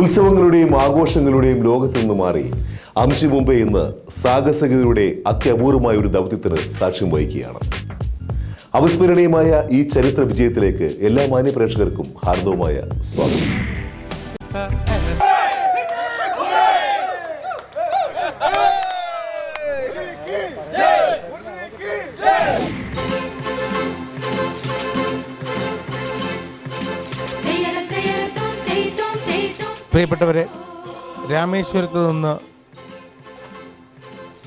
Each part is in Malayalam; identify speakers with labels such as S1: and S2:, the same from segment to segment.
S1: ഉത്സവങ്ങളുടെയും ആഘോഷങ്ങളുടെയും ലോകത്തു നിന്ന് മാറി. അംശി മുംബൈ ഇന്ന് സാഹസികതയുടെ അത്യപൂർവമായ ഒരു ദൗത്യത്തിന് സാക്ഷ്യം വഹിക്കുകയാണ്. അവിസ്മരണീയമായ ഈ ചരിത്ര വിജയത്തിലേക്ക് എല്ലാ മാന്യ പ്രേക്ഷകർക്കും ഹാർദവമായ സ്വാഗതം.
S2: പ്രിയപ്പെട്ടവരെ രാമേശ്വരത്ത് നിന്ന്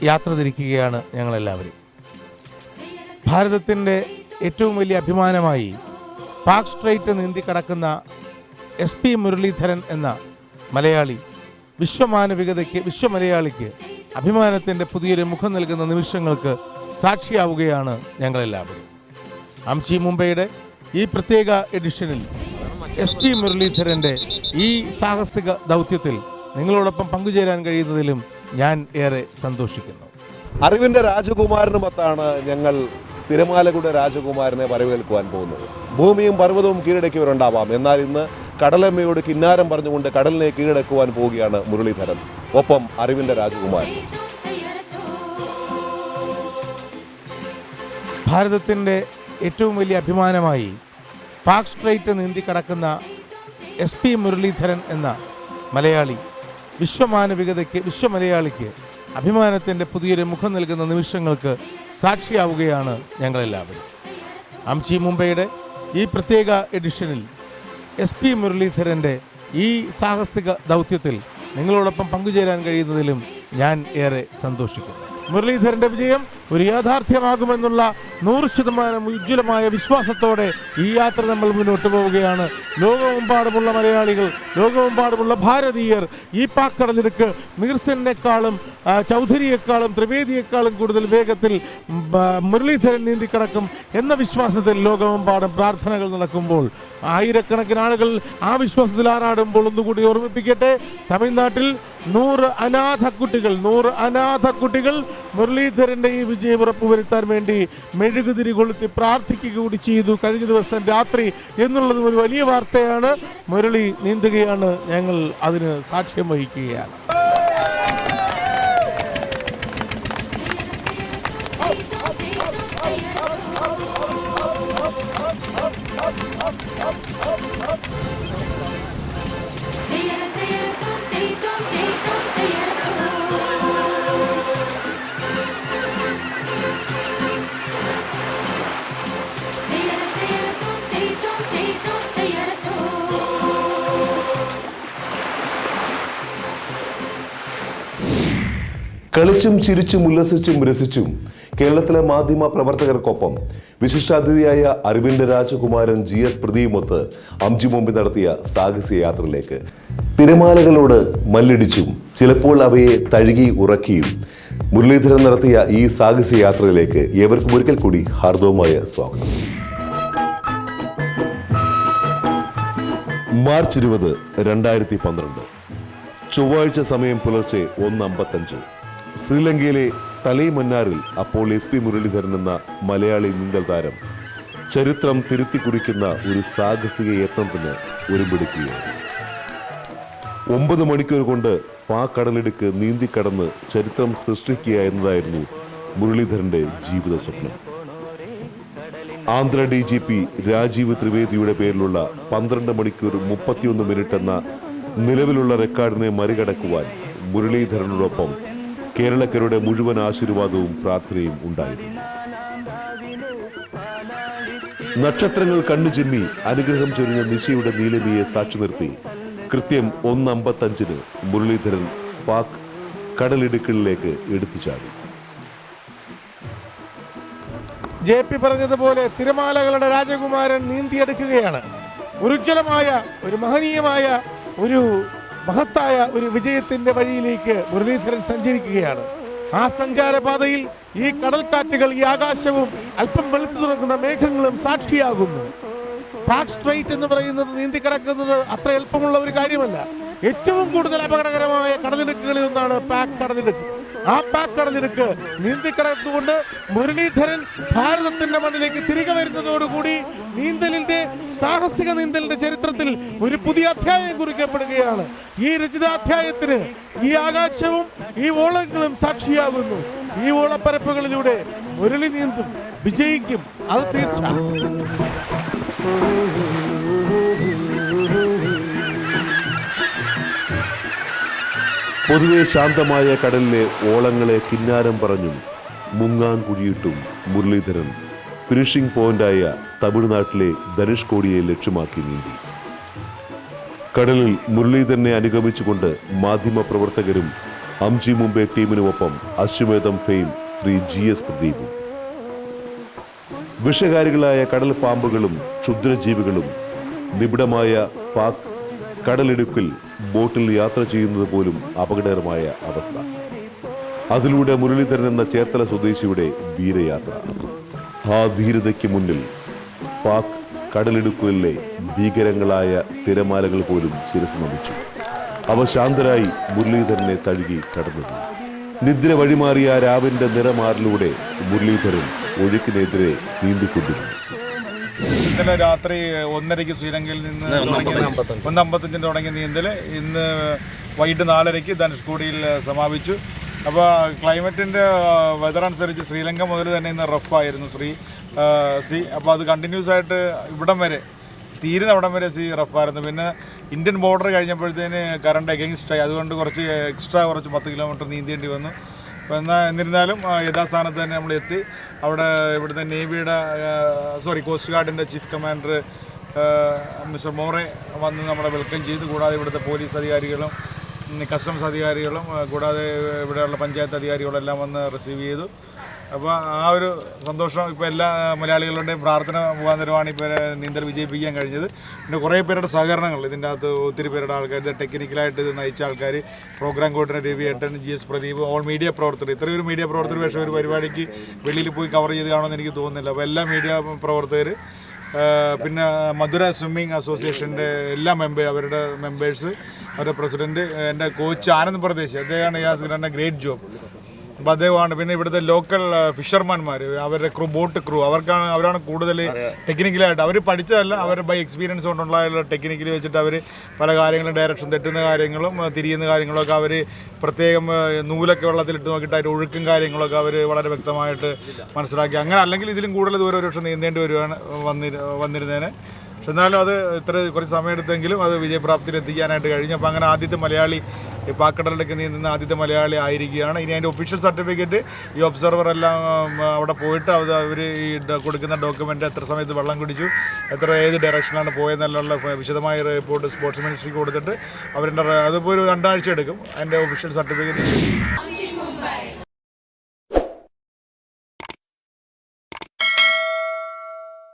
S2: യാത്ര തിരിക്കുകയാണ് ഞങ്ങളെല്ലാവരും. ഭാരതത്തിന്റെ ഏറ്റവും വലിയ അഭിമാനമായി പാക് സ്ട്രൈറ്റ് നീന്തി കടക്കുന്ന എസ് പി മുരളീധരൻ എന്ന മലയാളി വിശ്വമാനവികതയ്ക്ക് വിശ്വമലയാളിക്ക് അഭിമാനത്തിന്റെ പുതിയൊരു മുഖം നൽകുന്ന നിമിഷങ്ങൾക്ക് സാക്ഷിയാവുകയാണ് ഞങ്ങളെല്ലാവരും. അംചി മുംബൈയുടെ ഈ പ്രത്യേക എഡിഷനിൽ എസ് പി മുരളീധരന്റെ ഈ സാഹസിക ദൗത്യത്തിൽ നിങ്ങളോടൊപ്പം പങ്കുചേരാൻ കഴിയുന്നതിലും ഞാൻ ഏറെ സന്തോഷിക്കുന്നു.
S1: അറിവിന്റെ രാജകുമാരനുമൊത്താണ് ഞങ്ങൾ തിരമാലകളുടെ രാജകുമാരനെ വരവേൽക്കുവാൻ പോകുന്നത്. ഭൂമിയും പർവതവും കീഴടക്കിയവരുണ്ടാവാം എന്നാൽ ഇന്ന് കടലമ്മയോട് കിന്നാരം പറഞ്ഞുകൊണ്ട് കടലിനെ കീഴടക്കുവാൻ പോവുകയാണ് മുരളീധരൻ. ഒപ്പം അറിവിന്റെ രാജകുമാരൻ.
S2: ഭാരതത്തിന്റെ ഏറ്റവും വലിയ അഭിമാനമായി പാക് സ്ട്രൈറ്റ് നീന്തി കടക്കുന്ന എസ് പി മുരളീധരൻ എന്ന മലയാളി വിശ്വമാനവികതയ്ക്ക് വിശ്വമലയാളിക്ക് അഭിമാനത്തിന്റെ പുതിയൊരു മുഖം നൽകുന്ന നിമിഷങ്ങൾക്ക് സാക്ഷിയാവുകയാണ് ഞങ്ങളെല്ലാവരും. അംചി മുംബൈയുടെ ഈ പ്രത്യേക എഡിഷനിൽ എസ് പി മുരളീധരന്റെ ഈ സാഹസിക ദൗത്യത്തിൽ നിങ്ങളോടൊപ്പം പങ്കുചേരാൻ കഴിയുന്നതിലും ഞാൻ ഏറെ സന്തോഷിക്കുന്നു. മുരളീധരന്റെ വിജയം ഒരു യാഥാർത്ഥ്യമാകുമെന്നുള്ള നൂറ് ശതമാനം ഉജ്ജ്വലമായ വിശ്വാസത്തോടെ ഈ യാത്ര നമ്മൾ മുന്നോട്ട് പോവുകയാണ്. ലോകമെമ്പാടുമുള്ള മലയാളികൾ ലോകമെമ്പാടുമുള്ള ഭാരതീയർ ഈ പാക്കടലിടുക്ക് മീർസനേക്കാളും ചൗധരിയേക്കാളും ത്രിവേദിയേക്കാളും കൂടുതൽ വേഗത്തിൽ മുരളീധരൻ നീന്തി കടക്കും എന്ന വിശ്വാസത്തിൽ ലോകമെമ്പാടും പ്രാർത്ഥനകൾ നടക്കുമ്പോൾ ആയിരക്കണക്കിന് ആളുകൾ ആ വിശ്വാസത്തിൽ ആറാടുമ്പോൾ ഒന്നുകൂടി ഓർമ്മിപ്പിക്കട്ടെ. തമിഴ്നാട്ടിൽ നൂറ് അനാഥ കുട്ടികൾ നൂറ് അനാഥ കുട്ടികൾ മുരളീധരന്റെ ഈ വിജയം ഉറപ്പുവരുത്താൻ വേണ്ടി മെഴുകുതിരി കൊളുത്തി പ്രാർത്ഥിക്കുക കൂടി ചെയ്തു. കഴിഞ്ഞ ദിവസം രാത്രി എന്നുള്ളതും ഒരു വലിയ വാർത്തയാണ്. മുരളി നീന്തുകയാണ്. ഞങ്ങൾ അതിന് സാക്ഷ്യം വഹിക്കുകയാണ്.
S1: കളിച്ചും ചിരിച്ചും ഉല്ലസിച്ചും രസിച്ചും കേരളത്തിലെ മാധ്യമ പ്രവർത്തകർക്കൊപ്പം വിശിഷ്ടാതിഥിയായ അരവിന്ദ് രാജകുമാരൻ ജി എസ് പ്രതിയുമൊത്ത് അംജു മുമ്പിൽ നടത്തിയ സാഹസിക യാത്രയിലേക്ക്. തിരമാലകളോട് മല്ലിടിച്ചും ചിലപ്പോൾ അവയെ തഴുകി ഉറക്കിയും മുരളീധരൻ നടത്തിയ ഈ സാഹസിക യാത്രയിലേക്ക് ഏവർക്കും ഒരിക്കൽ കൂടി ഹാർദവുമായ സ്വാഗതം. മാർച്ച് ഇരുപത് രണ്ടായിരത്തി പന്ത്രണ്ട്. ചൊവ്വാഴ്ച സമയം പുലർച്ചെ ഒന്ന് അമ്പത്തഞ്ച്. ശ്രീലങ്കയിലെ തലൈമന്നാറിൽ അപ്പോൾ എസ് പി മുരളീധരൻ എന്ന മലയാളി നീന്തൽ താരം ചരിത്രം തിരുത്തി കുറിക്കുന്ന ഒരു സാഹസിക യത്നത്തിന് ഒരുമ്പെടുക്കുകയായിരുന്നു. ഒമ്പത് മണിക്കൂർ കൊണ്ട് പാക്കടലിടുക്ക് നീന്തിക്കടന്ന് ചരിത്രം സൃഷ്ടിക്കുക എന്നതായിരുന്നു മുരളീധരന്റെ ജീവിത സ്വപ്നം. Andhra D G P Rajeev ത്രിവേദിയുടെ പേരിലുള്ള പന്ത്രണ്ട് മണിക്കൂർ മുപ്പത്തിയൊന്ന് മിനിറ്റ് എന്ന നിലവിലുള്ള റെക്കോർഡിനെ മറികടക്കുവാൻ മുരളീധരനോടൊപ്പം കേരളക്കരുടെ മുഴുവൻ ആശീർവാദവും പ്രാർത്ഥനയും ഉണ്ടായിരുന്നു. നക്ഷത്രങ്ങൾ കണ്ണു ചിമ്മി അനുഗ്രഹം ചൊരിഞ്ഞ നിശയുടെ നീലമിയെ സാക്ഷി നിർത്തി. കൃത്യം ഒന്നമ്പത്തഞ്ചിന് മുരളീധരൻ പാക് കടലിടുക്കിലേക്ക് എടുത്തു ചാടി.
S2: ജെ പി പറഞ്ഞതുപോലെ തിരമാലകളുടെ രാജകുമാരൻ നീന്തിയെടുക്കുകയാണ്. ഉജ്ജ്വലമായ ഒരു മഹനീയമായ ഒരു മഹത്തായ ഒരു വിജയത്തിന്റെ വഴിയിലേക്ക് മുരളീധരൻ സഞ്ചരിക്കുകയാണ്. ആ സഞ്ചാരപാതയിൽ ഈ കടൽക്കാറ്റുകൾ ഈ ആകാശവും അല്പം വെളുത്തു തുറക്കുന്ന മേഘങ്ങളും സാക്ഷിയാകുന്നു. പാക് സ്ട്രൈറ്റ് എന്ന് പറയുന്നത് നീന്തി കിടക്കുന്നത് അത്ര എളുപ്പമുള്ള ഒരു കാര്യമല്ല. ഏറ്റവും കൂടുതൽ അപകടകരമായ കടലിടുക്കുകളിൽ ഒന്നാണ് പാക് കടലിടുക്ക്. ആ നീന്തി കിടന്നുകൊണ്ട് മുരളീധരൻ ഭാരതത്തിന്റെ മണ്ണിലേക്ക് തിരികെ വരുന്നതോടുകൂടി നീന്തലിന്റെ സാഹസിക നീന്തലിന്റെ ചരിത്രത്തിൽ ഒരു പുതിയ അധ്യായം കുറിക്കപ്പെടുകയാണ്. ഈ രചിതാധ്യായത്തിന് ഈ ആകാശവും ഈ ഓളങ്ങളും സാക്ഷിയാകുന്നു. ഈ ഓളപ്പരപ്പുകളിലൂടെ മുരളി നീന്തും വിജയിക്കും. അത് തീർച്ച.
S1: പൊതുവെ ശാന്തമായ കടലിലെ ഓളങ്ങളെ കിന്നാരം പറഞ്ഞും മുങ്ങാൻ കുഴിയിട്ടും മുരളീധരൻ ഫിനിഷിംഗ് പോയിന്റായ തമിഴ്നാട്ടിലെ ധനുഷ്കോടിയെ ലക്ഷ്യമാക്കി നീന്തി കടലിൽ മുരളീധരനെ അനുഗമിച്ചുകൊണ്ട് മാധ്യമപ്രവർത്തകരും അംജി Mumbai ടീമിനുമൊപ്പം Ashwamedham fame Shri G S പ്രദീപും. വിഷകാരികളായ കടൽ പാമ്പുകളും ക്ഷുദ്രജീവികളും നിബിഡമായ പാക് കടലിടുക്കിൽ ബോട്ടിൽ യാത്ര ചെയ്യുന്നത് പോലും അപകടകരമായ അവസ്ഥ. അതിലൂടെ മുരളീധരൻ എന്ന ചേർത്തല സ്വദേശിയുടെ വീരയാത്ര. ആ ധീരതയ്ക്ക് മുന്നിൽ പാക് കടലിടുക്കുകളിലെ ഭീകരങ്ങളായ തിരമാലകൾ പോലും ശിരസ് നമിച്ചു. അവ ശാന്തരായി മുരളീധരനെ തഴുകി കടന്നു. നിദ്ര വഴിമാറിയ രാവിന്റെ നിറമാറിലൂടെ മുരളീധരൻ ഒഴുക്കിനെതിരെ നീന്തിക്കൊണ്ടിരുന്നു.
S3: ഇന്നലെ രാത്രി ഒന്നരയ്ക്ക് ശ്രീലങ്കയിൽ നിന്ന് ഒന്ന് അമ്പത്തഞ്ചിന് തുടങ്ങിയ നീന്തൽ ഇന്ന് വൈകിട്ട് നാലരയ്ക്ക് ധനുഷ്കോടിയിൽ സമാപിച്ചു. അപ്പോൾ ക്ലൈമറ്റിന്റെ വെതർ അനുസരിച്ച് ശ്രീലങ്ക മുതൽ തന്നെ ഇന്ന് റഫായിരുന്നു ശ്രീ സി അപ്പോൾ അത് കണ്ടിന്യൂസ് ആയിട്ട് ഇവിടം വരെ തീരുന്ന അവിടം വരെ സി റഫായിരുന്നു പിന്നെ ഇന്ത്യൻ ബോർഡർ കഴിഞ്ഞപ്പോഴത്തേന് കറണ്ട് എഗെയിൻസ്റ്റ് ആയി. അതുകൊണ്ട് കുറച്ച് എക്സ്ട്രാ കുറച്ച് പത്ത് കിലോമീറ്റർ നീന്തേണ്ടി വന്നു. എന്നാൽ എന്നിരുന്നാലും യഥാസ്ഥാനത്ത് തന്നെ നമ്മൾ എത്തി. അവിടെ ഇവിടുത്തെ നേവിയുടെ സോറി കോസ്റ്റ് ഗാർഡിന്റെ ചീഫ് കമാൻഡർ മിസ്റ്റർ മോറെ വന്ന് നമ്മളെ വെൽക്കം ചെയ്തു. കൂടാതെ ഇവിടുത്തെ പോലീസ് അധികാരികളും കസ്റ്റംസ് അധികാരികളും കൂടാതെ ഇവിടെയുള്ള പഞ്ചായത്ത് അധികാരികളെല്ലാം വന്ന് റിസീവ് ചെയ്തു. അപ്പോൾ ആ ഒരു സന്തോഷം ഇപ്പോൾ എല്ലാ മലയാളികളുടെയും പ്രാർത്ഥന മുഖാന്തരമാണ് ഇപ്പോൾ നീന്തൽ വിജയിപ്പിക്കാൻ കഴിഞ്ഞത്. പിന്നെ കുറേ പേരുടെ സഹകരണങ്ങൾ ഇതിന്റെ അകത്ത് ഒത്തിരി പേരുടെ ആൾക്കാർ ഇത് ടെക്നിക്കലായിട്ട് ഇത് നയിച്ച ആൾക്കാർ പ്രോഗ്രാം കോർഡിനേറ്റർ രവി ഏട്ടൻ G S Pradeep all media പ്രവർത്തകർ. ഇത്രയും ഒരു മീഡിയ പ്രവർത്തകർ പക്ഷേ ഒരു പരിപാടിക്ക് വെളിയിൽ പോയി കവർ ചെയ്ത് കാണുമെന്ന് എനിക്ക് തോന്നുന്നില്ല. അപ്പോൾ എല്ലാ മീഡിയ പ്രവർത്തകർ പിന്നെ മധുര സ്വിമ്മിംഗ് അസോസിയേഷന്റെ എല്ലാ മെമ്പേ അവരുടെ മെമ്പേഴ്സ് അവരുടെ പ്രസിഡന്റ് എന്റെ കോച്ച് ആനന്ദ് പ്രദേശ് അദ്ദേഹമാണ് യാസ് ഗ്രേറ്റ് ജോബ് അപ്പോൾ അദ്ദേഹമാണ് പിന്നെ ഇവിടുത്തെ ലോക്കൽ ഫിഷർമാൻമാർ അവരുടെ ക്രൂ ബോട്ട് ക്രൂ അവർക്കാണ് അവരാണ് കൂടുതൽ ടെക്നിക്കലായിട്ട് അവർ പഠിച്ചതല്ല അവർ ബൈ എക്സ്പീരിയൻസ് കൊണ്ടുള്ള ടെക്നിക്കൽ വെച്ചിട്ട് അവർ പല കാര്യങ്ങളും ഡയറക്ഷൻ തെറ്റുന്ന കാര്യങ്ങളും തിരിയുന്ന കാര്യങ്ങളൊക്കെ അവർ പ്രത്യേകം നൂലൊക്കെ വെള്ളത്തിലിട്ട് നോക്കിയിട്ട് അതിന്റെ ഒഴുക്കും കാര്യങ്ങളൊക്കെ അവർ വളരെ വ്യക്തമായിട്ട് മനസ്സിലാക്കി. അങ്ങനെ അല്ലെങ്കിൽ ഇതിലും കൂടുതൽ ദൂരം ഒരു പക്ഷേ നീന്തേണ്ടി വരുവാണ് വന്നിരു വന്നിരുന്നേനെ. പക്ഷെ എന്നാലും അത് ഇത്ര കുറച്ച് സമയമെടുത്തെങ്കിലും അത് വിജയപ്രാപ്തിയിൽ എത്തിക്കാനായിട്ട് കഴിഞ്ഞു. അപ്പോൾ അങ്ങനെ ആദ്യത്തെ മലയാളി പാക്കടലിലേക്ക് നീന്തുന്ന ആദ്യത്തെ മലയാളി ആയിരിക്കുകയാണ് ഇനി അതിന്റെ ഒഫീഷ്യൽ സർട്ടിഫിക്കറ്റ് ഈ ഒബ്സർവർ എല്ലാം അവിടെ പോയിട്ട് അത് അവർ ഈ കൊടുക്കുന്ന ഡോക്യുമെന്റ് എത്ര സമയത്ത് വെള്ളം കുടിച്ചു എത്ര ഏത് ഡയറക്ഷനിലാണ് പോയെന്നുള്ള വിശദമായ റിപ്പോർട്ട് സ്പോർട്സ് മിനിസ്ട്രിക്ക് കൊടുത്തിട്ട് അവരുടെ അതിപ്പോൾ ഒരു രണ്ടാഴ്ച എടുക്കും അതിന്റെ ഒഫീഷ്യൽ സർട്ടിഫിക്കറ്റ്.